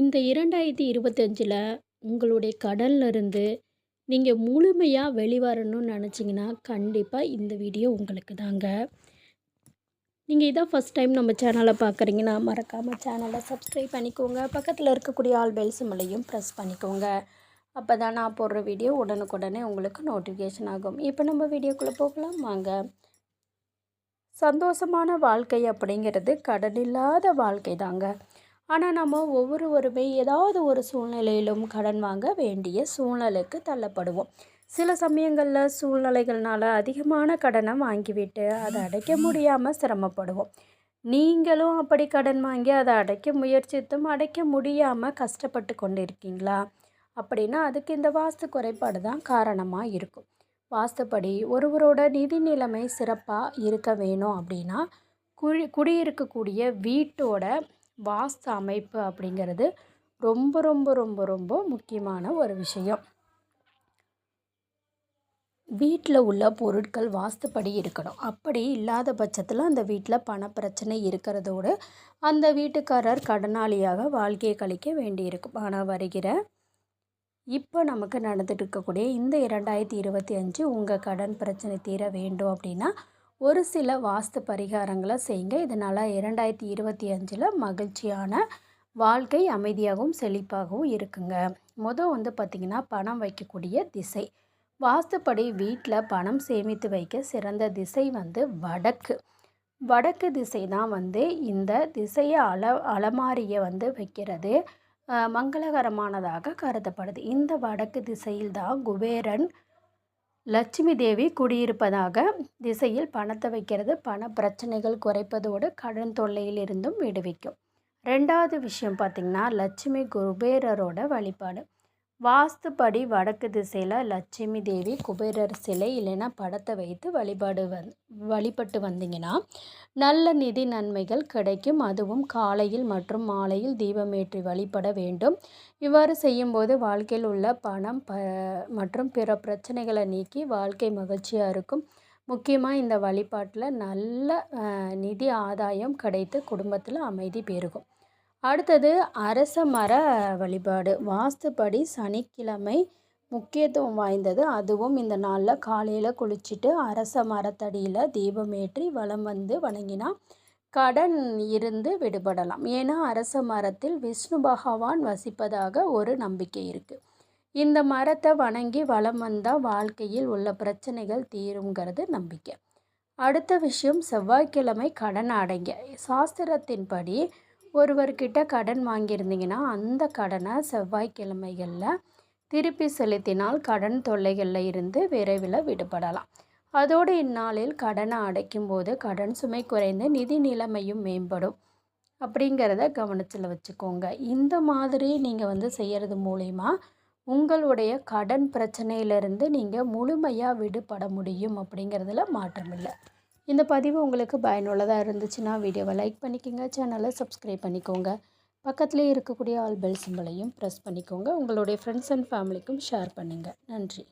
இந்த இரண்டாயிரத்தி இருபத்தஞ்சில் உங்களுடைய கடன்லேருந்து நீங்கள் முழுமையாக வெளிவரணும்னு நினச்சிங்கன்னா கண்டிப்பாக இந்த வீடியோ உங்களுக்கு தாங்க. நீங்கள் இதான் ஃபஸ்ட் டைம் நம்ம சேனலை பார்க்குறீங்கன்னா மறக்காமல் சேனலை சப்ஸ்கிரைப் பண்ணிக்கோங்க. பக்கத்தில் இருக்கக்கூடிய ஆல் பெல் சிம்மலையும் ப்ரெஸ் பண்ணிக்கோங்க. அப்போ தான் நான் போடுற வீடியோ உடனுக்குடனே உங்களுக்கு நோட்டிஃபிகேஷன் ஆகும். இப்போ நம்ம வீடியோக்குள்ளே போகலாம். வாங்க. சந்தோஷமான வாழ்க்கை அப்படிங்கிறது கடன் இல்லாத வாழ்க்கை தாங்க ஆனால் நம்ம ஒவ்வொருவருமே ஏதாவது ஒரு சூழ்நிலையிலும் கடன் வாங்க வேண்டிய சூழ்நிலைக்கு தள்ளப்படுவோம். சில சமயங்களில் சூழ்நிலைகள்னால அதிகமான கடனை வாங்கிவிட்டு அதை அடைக்க முடியாமல் சிரமப்படுவோம். நீங்களும் அப்படி கடன் வாங்கி அதை அடைக்க முயற்சித்தும் அடைக்க முடியாமல் கஷ்டப்பட்டு கொண்டு இருக்கீங்களா அப்படின்னா அதுக்கு இந்த வாஸ்து குறைபாடு தான் காரணமாக இருக்கும். வாஸ்துப்படி ஒருவரோட நிதி நிலைமை சிறப்பாக இருக்க வேணும் அப்படின்னா குடி குடியிருக்கக்கூடிய வீட்டோட வாஸ்து அமைப்பு அப்படிங்கிறது ரொம்ப ரொம்ப ரொம்ப ரொம்ப முக்கியமான ஒரு விஷயம். வீட்டில் உள்ள பொருட்கள் வாஸ்துப்படி இருக்கணும். அப்படி இல்லாத பட்சத்தில் அந்த வீட்டில் பணப்பிரச்சனை இருக்கிறதோடு அந்த வீட்டுக்காரர் கடனாளியாக வாழ்க்கையை கழிக்க வேண்டியிருக்கும். ஆனால் வருகிற இப்போ நமக்கு நடந்துட்டு இருக்கக்கூடிய இந்த இரண்டாயிரத்தி இருபத்தி அஞ்சு உங்கள் கடன் பிரச்சனை தீர வேண்டும் அப்படின்னா ஒரு சில வாஸ்து பரிகாரங்களை செய்யுங்க இதனால் இரண்டாயிரத்தி இருபத்தி அஞ்சில் மகிழ்ச்சியான வாழ்க்கை அமைதியாகவும் செழிப்பாகவும் இருக்குங்க. மொதல் வந்து பார்த்திங்கன்னா பணம் வைக்கக்கூடிய திசை. வாஸ்துப்படி வீட்டில் பணம் சேமித்து வைக்க சிறந்த திசை வந்து வடக்கு. வடக்கு திசை தான் வந்து இந்த திசையை அல அலமாரியை வந்து வைக்கிறது. மங்களகரமானதாக கருதப்படுது. இந்த வடக்கு திசையில் தான் குபேரன் லட்சுமி தேவி குடியிருப்பதாக திசையில் பணத்தை வைக்கிறது. பண பிரச்சனைகள் குறைப்பதோடு கடன் தொல்லையில் இருந்தும் விடுவிக்கும். ரெண்டாவது விஷயம் பார்த்திங்கன்னா லட்சுமி குபேரரோட வழிபாடு. வாஸ்துப்படி வடக்கு திசையில் லட்சுமி தேவி குபேரர் சிலை இல்லைன்னா படத்தை வைத்து வழிபாடு வந் வழிபட்டு வந்தீங்கன்னா நல்ல நிதி நன்மைகள் கிடைக்கும். அதுவும் காலையில் மற்றும் மாலையில் தீபமேற்றி வழிபட வேண்டும். இவ்வாறு செய்யும்போது வாழ்க்கையில் உள்ள பணம் ப மற்றும் பிற பிரச்சனைகளை நீக்கி வாழ்க்கை மகிழ்ச்சியாக இருக்கும். முக்கியமாக இந்த வழிபாட்டில் நல்ல நிதி ஆதாயம் கிடைத்து குடும்பத்தில் அமைதி பெருகும். அடுத்தது அரச மர வழிபாடு. வாஸ்துப்படி சனிக்கிழமை முக்கியத்துவம் வாய்ந்தது. அதுவும் இந்த நாளில் காலையில் குளிச்சுட்டு அரச மரத்தடியில் தீபமேற்றி வலம் வந்து வணங்கினா கடன் இருந்து விடுபடலாம். ஏன்னா அரச மரத்தில் விஷ்ணு பகவான் வசிப்பதாக ஒரு நம்பிக்கை இருக்குது இந்த மரத்தை வணங்கி வளம் வந்தால் வாழ்க்கையில் உள்ள பிரச்சனைகள் தீருங்கிறது நம்பிக்கை. அடுத்த விஷயம் செவ்வாய்க்கிழமை கடன் அடங்க. சாஸ்திரத்தின்படி ஒருவர்கிட்ட கடன் வாங்கியிருந்தீங்கன்னா அந்த கடனை செவ்வாய்க்கிழமைகளில் திருப்பி செலுத்தினால் கடன் தொல்லைகளில் இருந்து விரைவில் விடுபடலாம். அதோடு இந்நாளில் கடனை அடைக்கும் போது கடன் சுமை குறைந்து நிதி நிலைமையும் மேம்படும். அப்படிங்கிறத கவனத்தில் வச்சுக்கோங்க. இந்த மாதிரி நீங்கள் வந்து செய்கிறது மூலிமா உங்களுடைய கடன் பிரச்சனையிலிருந்து நீங்கள் முழுமையாக விடுபட முடியும் அப்படிங்கிறதுல மாற்றமில்லை. இந்த பதிவு உங்களுக்கு பயனுள்ளதாக இருந்துச்சுன்னா வீடியோவை லைக் பண்ணிக்கோங்க சேனலை சப்ஸ்கிரைப் பண்ணிக்கோங்க. பக்கத்துலேயே இருக்கக்கூடிய ஆல் பெல் சிம்பிளையும் ப்ரெஸ் பண்ணிக்கோங்க. உங்களுடைய ஃப்ரெண்ட்ஸ் அண்ட் ஃபேமிலிக்கும் ஷேர் பண்ணுங்கள் நன்றி.